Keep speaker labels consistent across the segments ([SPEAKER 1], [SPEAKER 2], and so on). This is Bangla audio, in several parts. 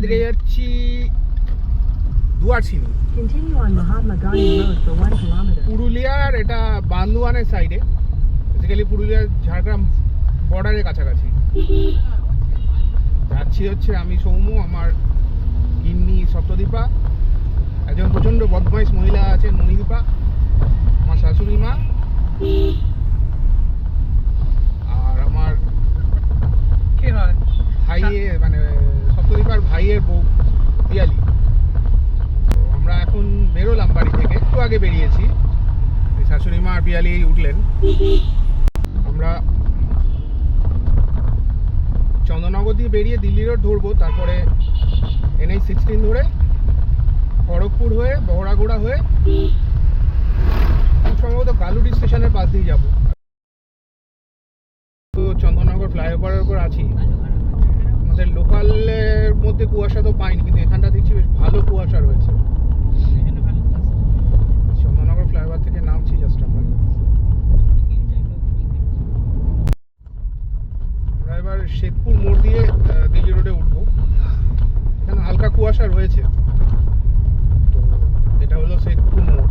[SPEAKER 1] দিকে যাচ্ছি
[SPEAKER 2] kilometer.
[SPEAKER 1] পুরুলিয়ার এটা বান্দুয়ানের সাইডে বেসিক্যালি পুরুলিয়ার ঝাড়গ্রাম বর্ডারের কাছাকাছি। যাচ্ছি হচ্ছে আমি সৌম্য আমার গিন্নি সপ্তদীপা একজন প্রচণ্ড বদমাইশ মহিলা আছে মণিদীপা আমার শাশুড়ি মা আর আমার
[SPEAKER 3] কে হয়?
[SPEAKER 1] ভাইয়ের মানে সপ্তদীপার ভাইয়ের বউ পিয়ালি। তো আমরা এখন বেরোলাম বাড়ি থেকে একটু আগে বেরিয়েছি। এই শাশুড়ি মা আর পিয়ালি উঠলেন আমরা চন্দননগর দিয়ে বেরিয়ে দিল্লি রোড ধরবো। তারপরে এনএইচ সিক্সটিন ধরে খড়গপুর হয়ে বহরাগোড়া হয়ে সম্ভবত গালুডি স্টেশনের পাশ দিয়ে যাব। তো চন্দননগর ফ্লাইওভারের উপর আছি। আমাদের লোকালের মধ্যে কুয়াশা তো পাইনি কিন্তু এখানটা দেখছি বেশ ভালো কুয়াশা রয়েছে। চন্দননগর ফ্লাইওভার থেকে নামছি জাস্ট আমরা আমরা এবার শেখপুর মোড় দিয়ে দিল্লি রোডে উঠবো। এখানে হালকা কুয়াশা রয়েছে। তো এটা হলো শেখপুর মোড়।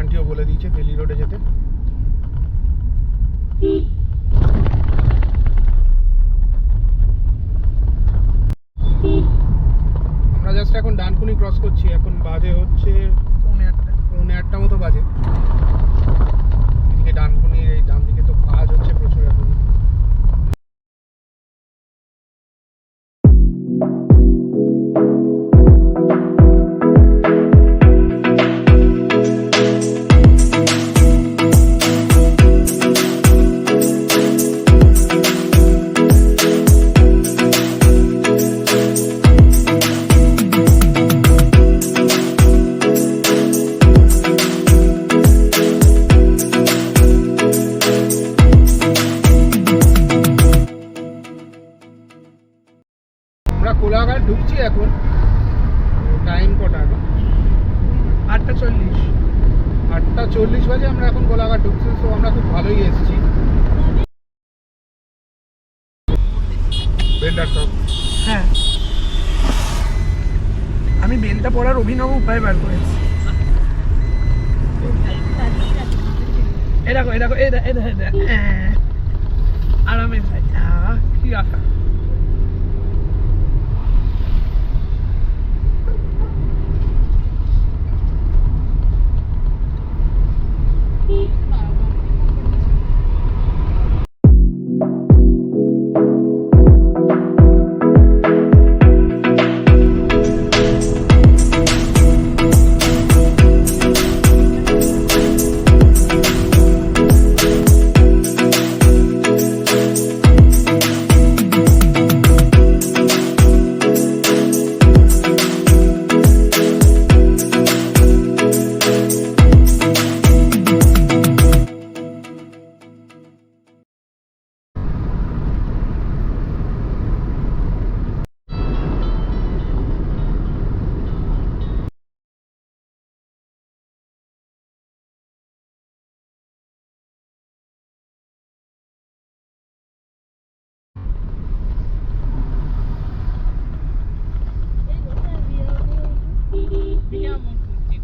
[SPEAKER 1] আন্টিও বলে দিয়েছে দিল্লি রোডে যেতে। আমরা জাস্ট এখন ডানকুনি ক্রস করছি। এখন বাজে হচ্ছে
[SPEAKER 3] বেলটা পড়ার অভিনব উপায় বার করেছি। এ দেখো এ দেখো এ দেখো এ দেখো, এ দেখো, আহ, আরামে ভাই কি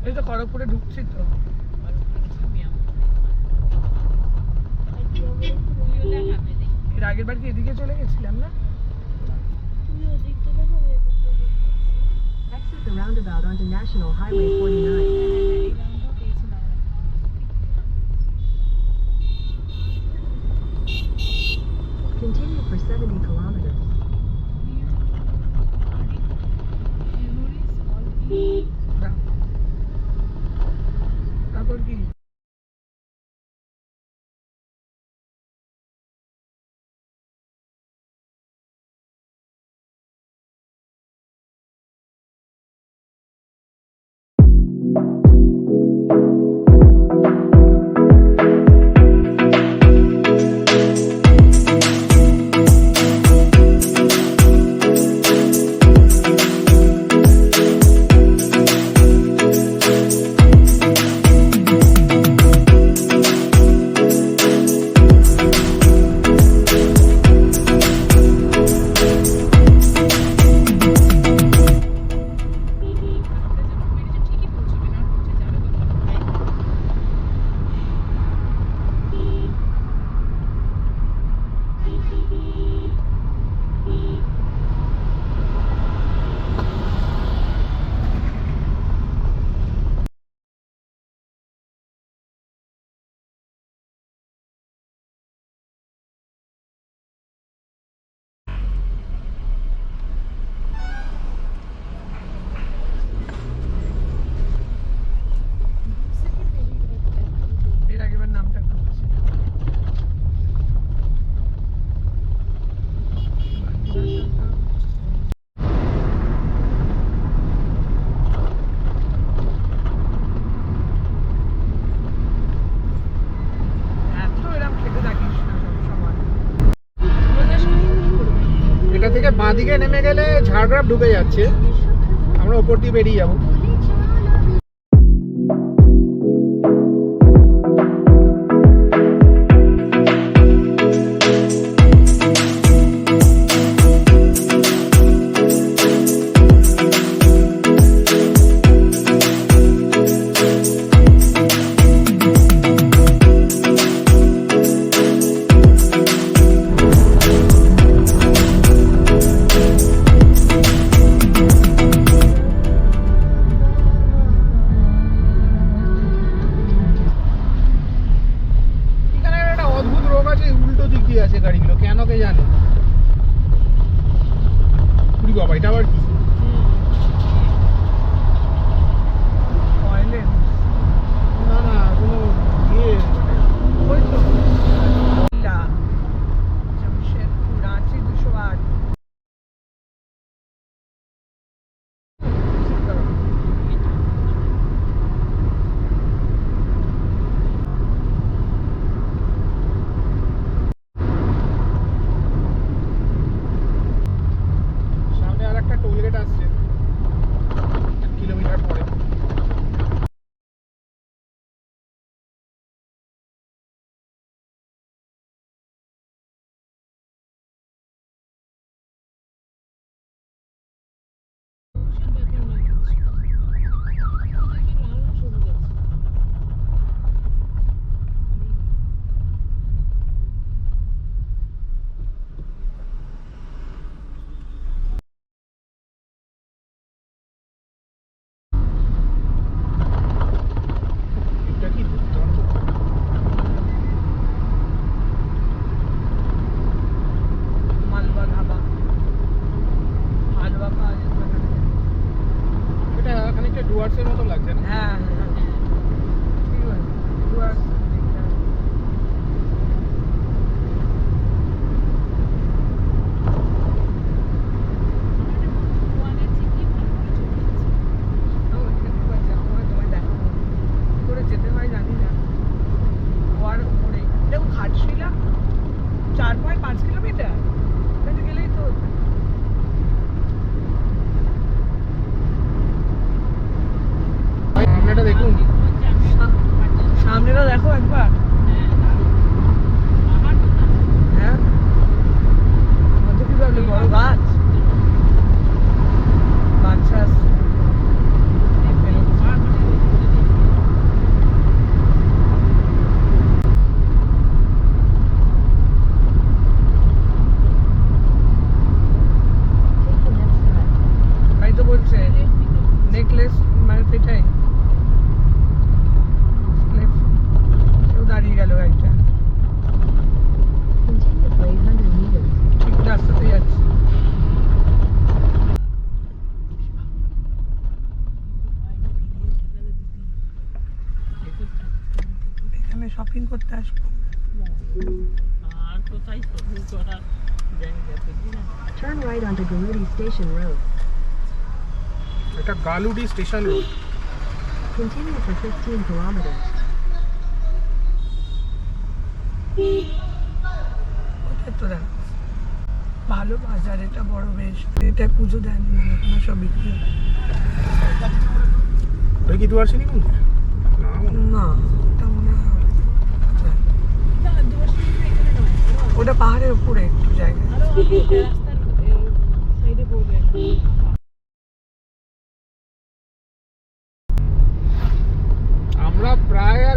[SPEAKER 3] এই তো খড়গপুরে ঢুকছি তো এর আগের বার কি এদিকে চলে গেছিলাম না
[SPEAKER 2] Exit the roundabout onto National Highway 49. Continue for 70 kilometers.
[SPEAKER 3] Paragraph ঢুকে যাচ্ছে। আমরা ওপর দিয়ে বেরিয়ে যাব। লুকিয়ে আছে গাড়িগুলো? কেন কে জানে? বাবা এটা আবার কি?
[SPEAKER 2] Maludi Station Road. Continue for 15 kilometers.
[SPEAKER 4] ভালো বাজার এটা বড় বেশ। এটা পুজো দেন মানে না সব বিক্রি
[SPEAKER 3] ওটা কি দুয়ারশিনি না
[SPEAKER 4] ওটা মনে ওটা পাহাড়ের উপরে একটু জায়গা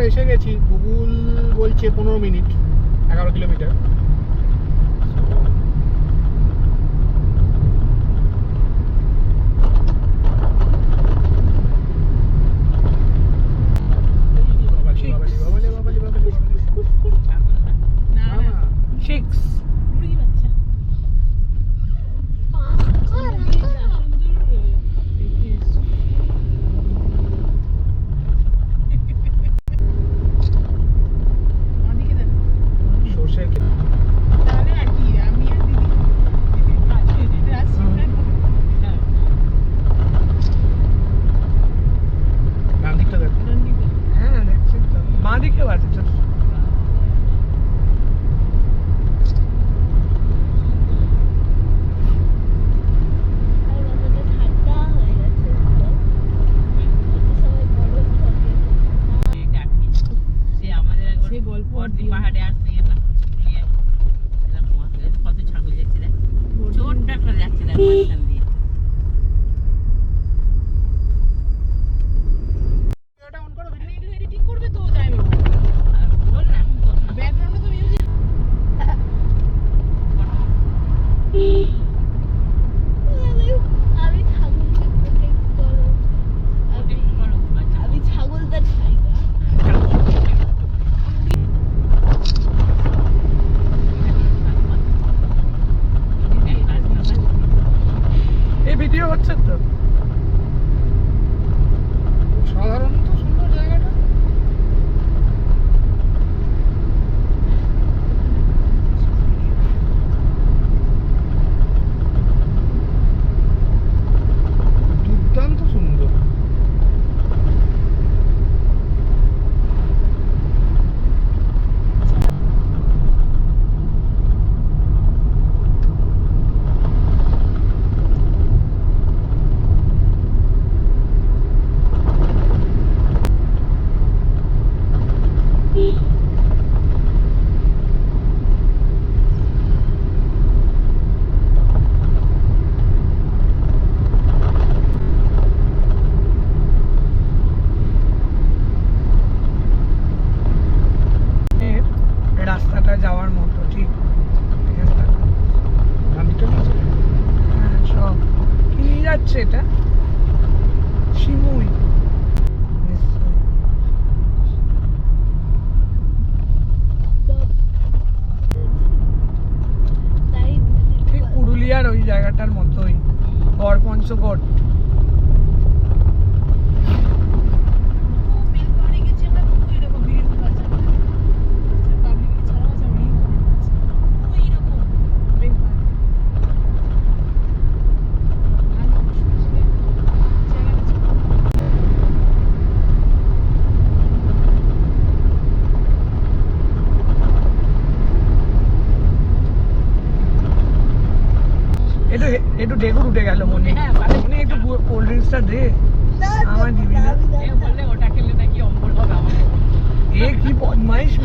[SPEAKER 3] এসে গেছি গুগল বলছে পনেরো মিনিট এগারো kilometre.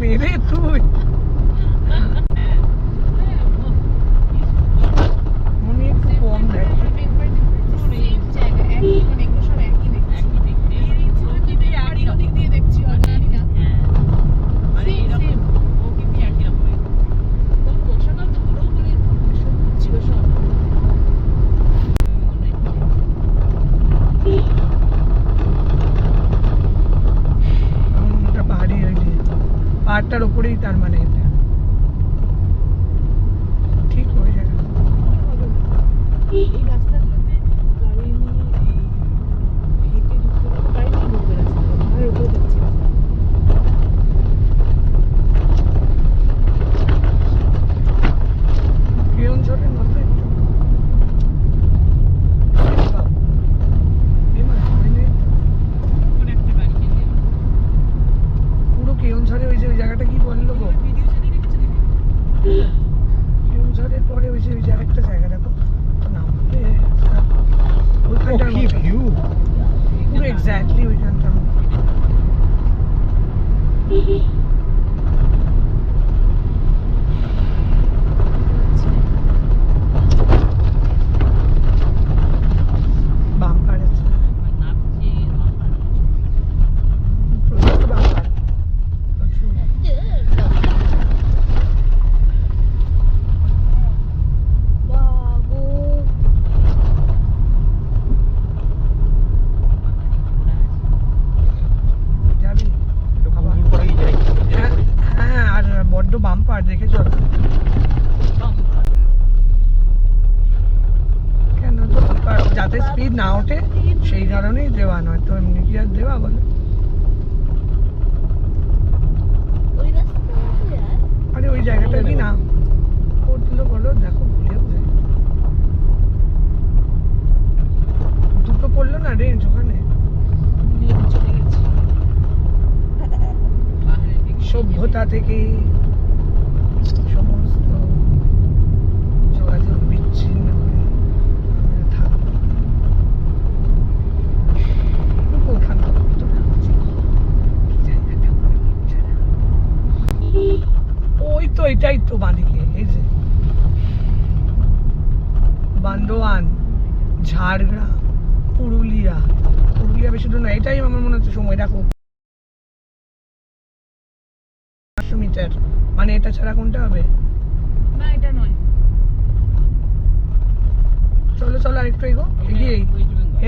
[SPEAKER 4] 你
[SPEAKER 3] 的
[SPEAKER 4] 肚子。exactly
[SPEAKER 3] we can come. বড্ড বাম্পার দেখেছ কেন তো যাতে স্পিড না ওঠে সেই কারণেই দেওয়া নয়। তো এমনি কি আর দেওয়া বলে? আরে। ওই জায়গাটা কি না। করল বলো দেখো ভুলেও দুটো পড়ল না রেঞ্জ ওখানে? সভ্যতা থেকে ঝাড়গ্রাম পুরুলিয়া। পুরুলিয়া বেশি দূর না এটাই আমার মনে হচ্ছে সময় দেখো। পাঁচশো মিটার। মানে এটা ছাড়া কোনটা হবে?
[SPEAKER 4] না এটা নয়।
[SPEAKER 3] চলো চলো আরেকটু এগো এগিয়েই।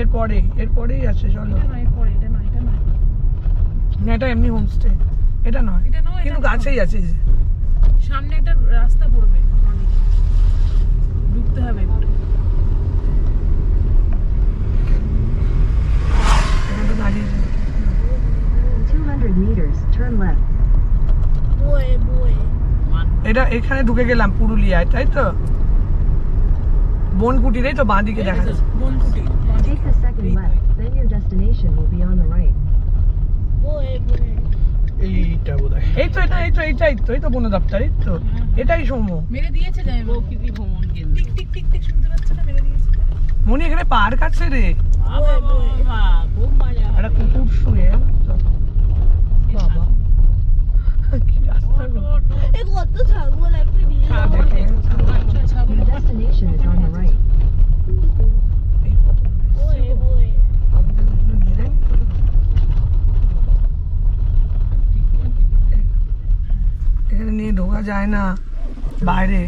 [SPEAKER 3] এরপরে এরপরেই আছে চলো। না এটা এমনি হোমস্টে এটা নয়। কিন্তু। কাছেই আছে।
[SPEAKER 4] সামনে একটা রাস্তা পড়বে ঢুকতে হবে একটু
[SPEAKER 3] এখানে তো দাঁড়িয়ে আছে।
[SPEAKER 2] 200 meters, turn left.
[SPEAKER 3] এটা এখানে ঢুকে গেলাম পুরুলিয়ায় তাই তো? বনকুটির এই তো বাঁ দিকে দেখা যাচ্ছে।
[SPEAKER 4] বনকুটি।
[SPEAKER 2] Take the second left, then your destination will be on the right.
[SPEAKER 4] বয়ে বয়ে
[SPEAKER 1] এইটা বোধ
[SPEAKER 3] এই তো এটা এই তো এইটাই তো এই তো বন দপ্তর এই তো এটাই সৌম্য।
[SPEAKER 4] মেরে দিয়েছে যাই
[SPEAKER 5] প্রকৃতি ভ্রমণ কেন্দ্র।
[SPEAKER 4] টিক টিক টিক টিক শুনতে পাচ্ছ না? মেরে দিয়েছে।
[SPEAKER 3] মনি এখানে পার্ক আছে রে।
[SPEAKER 5] বাবা বাবা খুব মজা
[SPEAKER 3] একটা কুকুর শুয়ে জানো তো? বাবা কি রাস্তা গো।
[SPEAKER 4] এ কত ছাগল একটা নিয়ে
[SPEAKER 3] হ্যাঁ, দেখে।
[SPEAKER 4] ছাগল
[SPEAKER 2] Your destination is on the right.
[SPEAKER 3] এই কত
[SPEAKER 4] বয়ে বয়ে
[SPEAKER 3] আমাদের এগুলো নিয়ে যায়নি তো? এখানে নিয়ে ঢোকা যায় না বাইরে